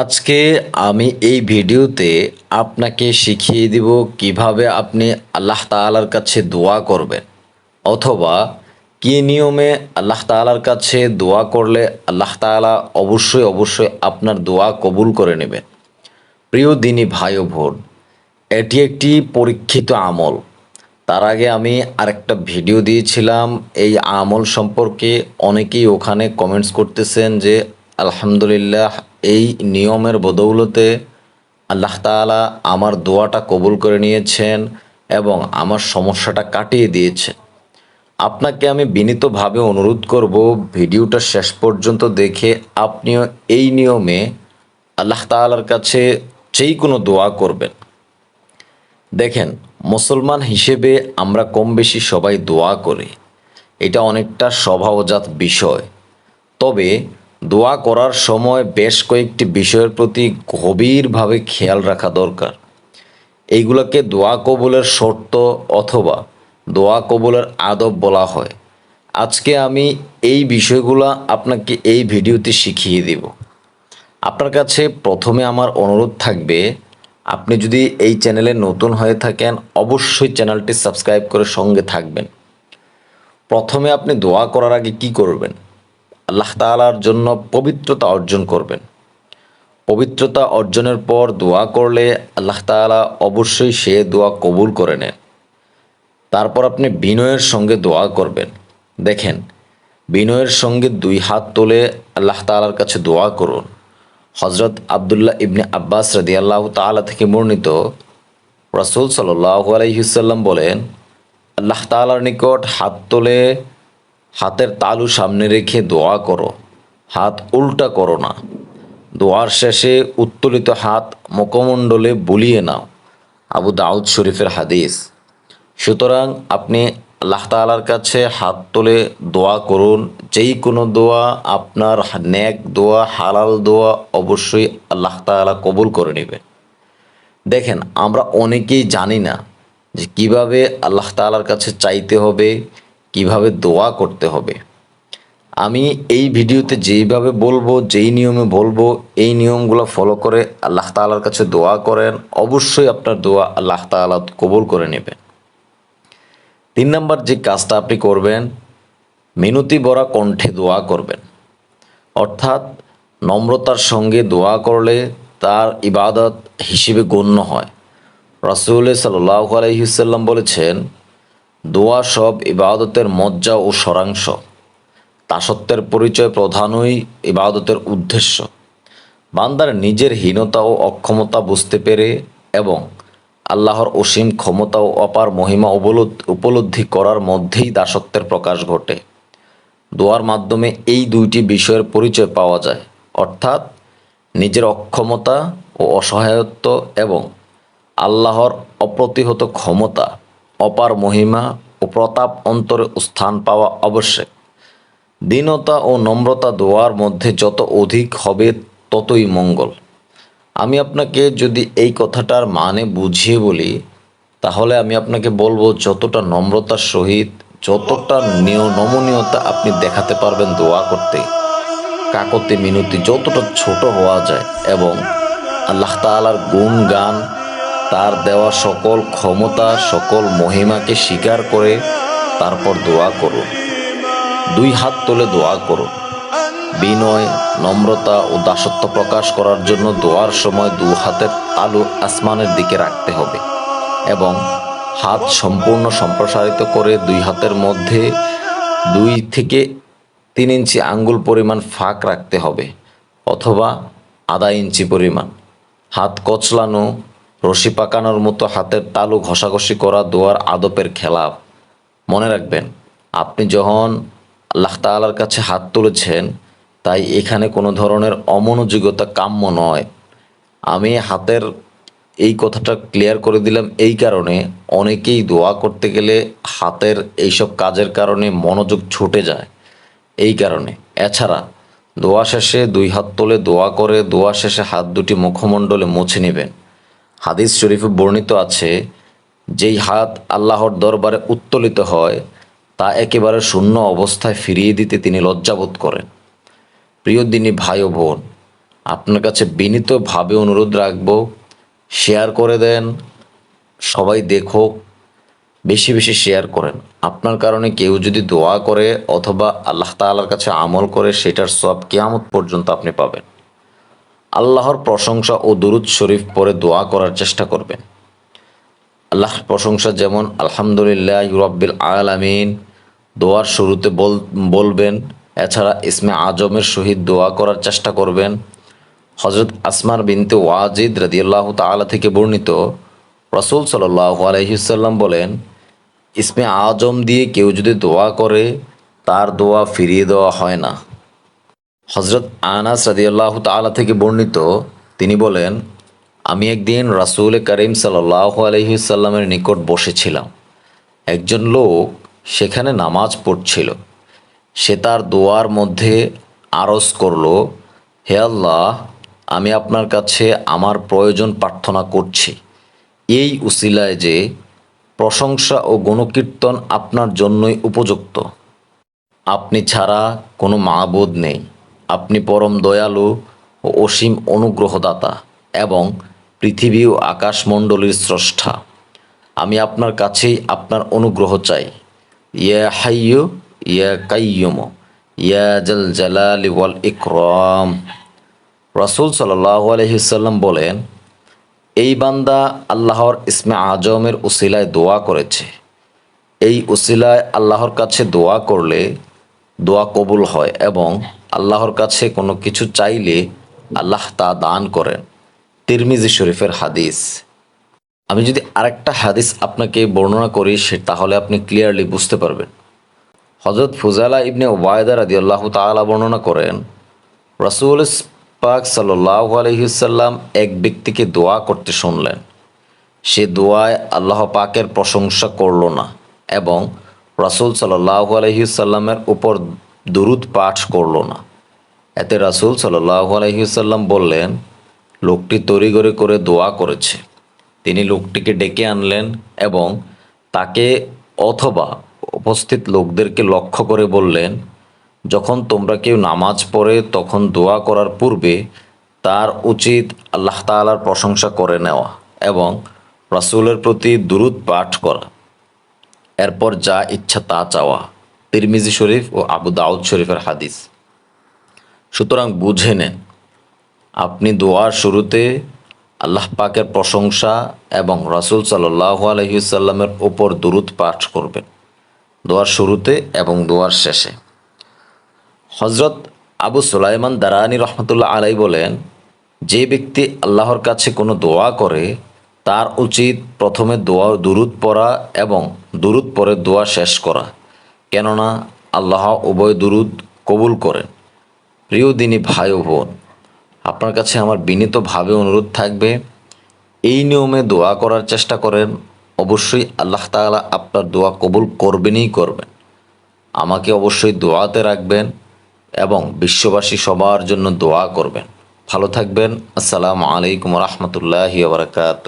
আজকে আমি এই ভিডিওতে আপনাকে শিখিয়ে দিব কীভাবে আপনি আল্লাহ তাআলার কাছে দোয়া করবেন অথবা কী নিয়মে আল্লাহ তাআলার কাছে দোয়া করলে আল্লাহ তাআলা অবশ্যই অবশ্যই আপনার দোয়া কবুল করে নেবেন। প্রিয় দিনী ভাই ও বোন, এটি একটি পরীক্ষিত আমল। তার আগে আমি আরেকটা ভিডিও দিয়েছিলাম। এই আমল সম্পর্কে অনেকেই ওখানে কমেন্টস করতেছেন যে, আলহামদুলিল্লাহ এই নিয়মের বদৌলতে আল্লাহ তাআলা আমার দোয়াটা কবুল করে নিয়েছেন এবং আমার সমস্যাটা কাটিয়ে দিয়েছে আপনাকে আমি বিনীতভাবে অনুরোধ করব ভিডিওটা শেষ পর্যন্ত দেখে আপনিও এই নিয়মে আল্লাহ তাআলার কাছে যেই কোনো দোয়া করবেন। দেখেন, মুসলমান হিসেবে আমরা কম বেশি সবাই দোয়া করি। এটা অনেকটা স্বভাবজাত বিষয়। তবে দোয়া করার সময় বেশ কয়েকটি বিষয়ের প্রতি গভীরভাবে খেয়াল রাখা দরকার। এইগুলোকে দোয়া কবুলের শর্ত অথবা দোয়া কবুলের আদব বলা হয়। আজকে আমি এই বিষয়গুলো আপনাকে এই ভিডিওতে শিখিয়ে দিব। আপনার কাছে প্রথমে আমার অনুরোধ থাকবে, আপনি যদি এই চ্যানেলে নতুন হয়ে থাকেন, অবশ্যই চ্যানেলটি সাবস্ক্রাইব করে সঙ্গে থাকবেন। প্রথমে আপনি দোয়া করার আগে কি করবেন? আল্লাহ তাআলার জন্য পবিত্রতা অর্জন করবেন। পবিত্রতা অর্জনের পর দোয়া করলে আল্লাহ তাআলা অবশ্যই সে দোয়া কবুল করে নেন। তারপর আপনি বিনয়ের সঙ্গে দোয়া করবেন। দেখেন, বিনয়ের সঙ্গে দুই হাত তুলে আল্লাহ তাআলার কাছে দোয়া করুন। হজরত আবদুল্লাহ ইবনে আব্বাস রাদিয়াল্লাহু তাআলা থেকে বর্ণিত রাসূল সাল্লাল্লাহু আলাইহি সাল্লাম বলেন, আল্লাহ তাআলার নিকট হাত তুলে হাতের তালু সামনে রেখে দোয়া করো, হাত উল্টা করো না। দোয়ার শেষে উত্তোলিত হাত মুখমণ্ডলে বুলিয়ে নাও, আবু দাউদ শরীফের হাদিস। সুতরাং আপনি আল্লাহ তাআলার কাছে হাত তুলে দোয়া করুন যেই কোনো দোয়া আপনার ন্যাক দোয়া, হালাল দোয়া অবশ্যই আল্লাহ তাআলা কবুল করে নেবেন দেখেন, আমরা অনেকেই জানি না যে কীভাবে আল্লাহ তাআলার কাছে চাইতে হবে কীভাবে দোয়া করতে হবে। আমি এই ভিডিওতে যেইভাবে বলব, যেই নিয়মে বলব, এই নিয়মগুলো ফলো করে আল্লাহ তাআলার কাছে দোয়া করেন, অবশ্যই আপনার দোয়া আল্লাহ তাআলা কবুল করে নেবেন। তিন নম্বর যে কাজটা আপনি করবেন, মিনতি বরা কণ্ঠে দোয়া করবেন। অর্থাৎ নম্রতার সঙ্গে দোয়া করলে তার ইবাদত হিসেবে গণ্য হয়। রাসুল সাল্লাহ আলহিসাল্লাম বলেছেন দোয়া সব ইবাদতের মজ্জা ও সরাংশ। দাসত্বের পরিচয় প্রধানই ইবাদতের উদ্দেশ্য। বান্দার নিজের হীনতা ও অক্ষমতা বুঝতে পেরে এবং আল্লাহর অসীম ক্ষমতা ও অপার মহিমা উপলব্ধি করার মধ্যেই দাসত্বের প্রকাশ ঘটে। দোয়ার মাধ্যমে এই দুইটি বিষয়ের পরিচয় পাওয়া যায়। অর্থাৎ নিজের অক্ষমতা ও অসহায়ত্ব এবং আল্লাহর অপ্রতিহত ক্ষমতা অপার মহিমা ও প্রতাপ অন্তরে স্থান পাওয়া আবশ্যক। দীনতা ও নম্রতা দোয়ার মধ্যে যত অধিক হবে ততই মঙ্গল। আমি আপনাকে যদি এই কথাটার মানে বুঝিয়ে বলি, তাহলে আমি আপনাকে বলব যতটা নম্রতার সহিত, যতটা নিয়, নমনীয়তা আপনি দেখাতে পারবেন দোয়া করতে, কাকতে মিনতি যতটা ছোট হওয়া যায় এবং আল্লাহ তাআলার গুণ গান তার দেওয়া সকল ক্ষমতা, সকল মহিমাকে স্বীকার করে তারপর দোয়া করুন দুই হাত তুলে দোয়া করুন বিনয়, নম্রতা ও দাসত্ব প্রকাশ করার জন্য দোয়ার সময় দু হাতের তালু আসমানের দিকে রাখতে হবে এবং হাত সম্পূর্ণ সম্প্রসারিত করে দুই হাতের মধ্যে দুই থেকে তিন ইঞ্চি আঙ্গুল পরিমাণ ফাঁক রাখতে হবে অথবা আধা ইঞ্চি পরিমাণ। হাত কচলানো রশি পাকানোর মতো হাতের তালু ঘষাঘষি করা দোয়ার আদপের খেলাপ মনে রাখবেন, আপনি যখন আল্লাহ তাআলার কাছে হাত তুলেছেন, তাই এখানে কোনো ধরনের অমনোযোগতা কাম্য নয়। আমি হাতের এই কথাটা ক্লিয়ার করে দিলাম এই কারণে, অনেকেই দোয়া করতে গেলে হাতের এইসব কাজের কারণে মনোযোগ ছুটে যায়। এই কারণে, এছাড়া দোয়া শেষে দুই হাত তোলে দোয়া করে, দোয়া শেষে হাত দুটি মুখমণ্ডলে মুছে নেবেন। হাদিস শরীফে বর্ণিত আছে, যেই হাত আল্লাহর দরবারে উত্তোলিত হয়, তা একেবারে শূন্য অবস্থায় ফিরিয়ে দিতে তিনি লজ্জাবোধ করেন। প্রিয় দিনী ভাই ও বোন, আপনার কাছে বিনীতভাবে অনুরোধ রাখব, শেয়ার করে দেন, সবাই দেখুক, বেশি বেশি শেয়ার করেন। আপনার কারণে কেউ যদি দোয়া করে অথবা আল্লাহ তাআলার কাছে আমল করে, সেটার সব কেয়ামত পর্যন্ত আপনি পাবেন। আল্লাহর প্রশংসা ও দুরুদ শরীফ পরে দোয়া করার চেষ্টা করবেন। আল্লাহর প্রশংসা যেমন আলহামদুলিল্লাহ ইউরব্বিল আলামিন দোয়ার শুরুতে বল বলবেন, এছাড়া ইসমে আজমের সহিত দোয়া করার চেষ্টা করবেন। হজরত আসমার বিনতে ওয়াজিদ রাদিয়াল্লাহু তাআলা থেকে বর্ণিত রসুল সাল্লাহ আলহিসাল্লাম বলেন, ইসমে আজম দিয়ে কেউ যদি দোয়া করে, তার দোয়া ফিরিয়ে দেওয়া হয় না। হজরত আনাস রাদিয়াল্লাহু তাআলা থেকে বর্ণিত, তিনি বলেন, আমি একদিন রাসূল করিম সাল্লাহ আলহিসাল্লামের নিকট বসেছিলাম। একজন লোক সেখানে নামাজ পড়ছিল। সে তার দোয়ার মধ্যে আরজ করল, হে আল্লাহ, আমি আপনার কাছে আমার প্রয়োজন প্রার্থনা করছি। এই উসিলায় যে প্রশংসা ও গণকীর্তন আপনার জন্যই উপযুক্ত। আপনি ছাড়া কোনো মাবুদ নেই। আপনি পরম দয়ালু ও অসীম অনুগ্রহদাতা এবং পৃথিবী ও আকাশমণ্ডলীর স্রষ্টা। আমি আপনার কাছেই আপনার অনুগ্রহ চাই। ইয়া হাইয়ু ইয়া কাইয়ুম ইয়া জাল জালালি ওয়াল ইকরম। রাসূল সাল্লাল্লাহু আলাইহি সাল্লাম বলেন, এই বান্দা আল্লাহর ইসমে আজমের উসিলায় দোয়া করেছে। এই উসিলায় আল্লাহর কাছে দোয়া করলে দোয়া কবুল হয় এবং আল্লাহর কাছে কোনো কিছু চাইলে আল্লাহ তা দান করেন। তিরমিজি শরীফের হাদিস। আমি যদি আরেকটা হাদিস আপনাকে বর্ণনা করি, সে তাহলে আপনি ক্লিয়ারলি বুঝতে পারবেন। হজরত ফুজালা ইবনে ওবায়দা রাদি আল্লাহ তালা বর্ণনা করেন, রাসুল পাক সাল্লাহ আলহিসাল্লাম এক ব্যক্তিকে দোয়া করতে শুনলেন। সে দোয়ায় আল্লাহ পাকের প্রশংসা করল না এবং রাসুল সাল্লাহ আলহিসাল্লামের উপর দুরুদ পাঠ করল না। এতে রাসুল সাল্লাহ আলহিসাল্লাম বললেন, লোকটি তড়িগড়ি করে দোয়া করেছে। তিনি লোকটিকে ডেকে আনলেন এবং তাকে অথবা উপস্থিত লোকদেরকে লক্ষ্য করে বললেন, যখন তোমরা কেউ নামাজ পড়ে তখন দোয়া করার পূর্বে তার উচিত আল্লাহ তাআলার প্রশংসা করে নেওয়া এবং রাসূলের প্রতি দুরুদ পাঠ করা। এরপর যা ইচ্ছা তা চাওয়া। তিরমিজি শরীফ ও আবু দাউদ শরীফের হাদিস। সুতরাং বুঝে নেন, আপনি দোয়ার শুরুতে আল্লাহ পাকের প্রশংসা এবং রাসূল সাল্লাহ আলহিসাল্লামের ওপর দুরুদ পাঠ করবেন, দোয়ার শুরুতে এবং দোয়ার শেষে। হজরত আবু সুলাইমান দারানি রহমতুল্লাহ আলাই বলেন, যে ব্যক্তি আল্লাহর কাছে কোনো দোয়া করে তার উচিত প্রথমে দোয়া দুরুদ পড়া এবং দুরুদ পরে দোয়া শেষ করা। কেননা আল্লাহ উভয় দুরুদ কবুল করেন। প্রিয় দিনী ভাই ও বোন, আপনার কাছে আমার বিনীতভাবে অনুরোধ থাকবে, এই নিয়মে দোয়া করার চেষ্টা করেন। অবশ্যই আল্লাহ তাআলা আপনার দোয়া কবুল করবেনই করবেন। আমাকে অবশ্যই দোয়াতে রাখবেন এবং বিশ্ববাসী সবার জন্য দোয়া করবেন। ভালো থাকবেন। আসসালামু আলাইকুম রহমতুল্লাহি বারকাত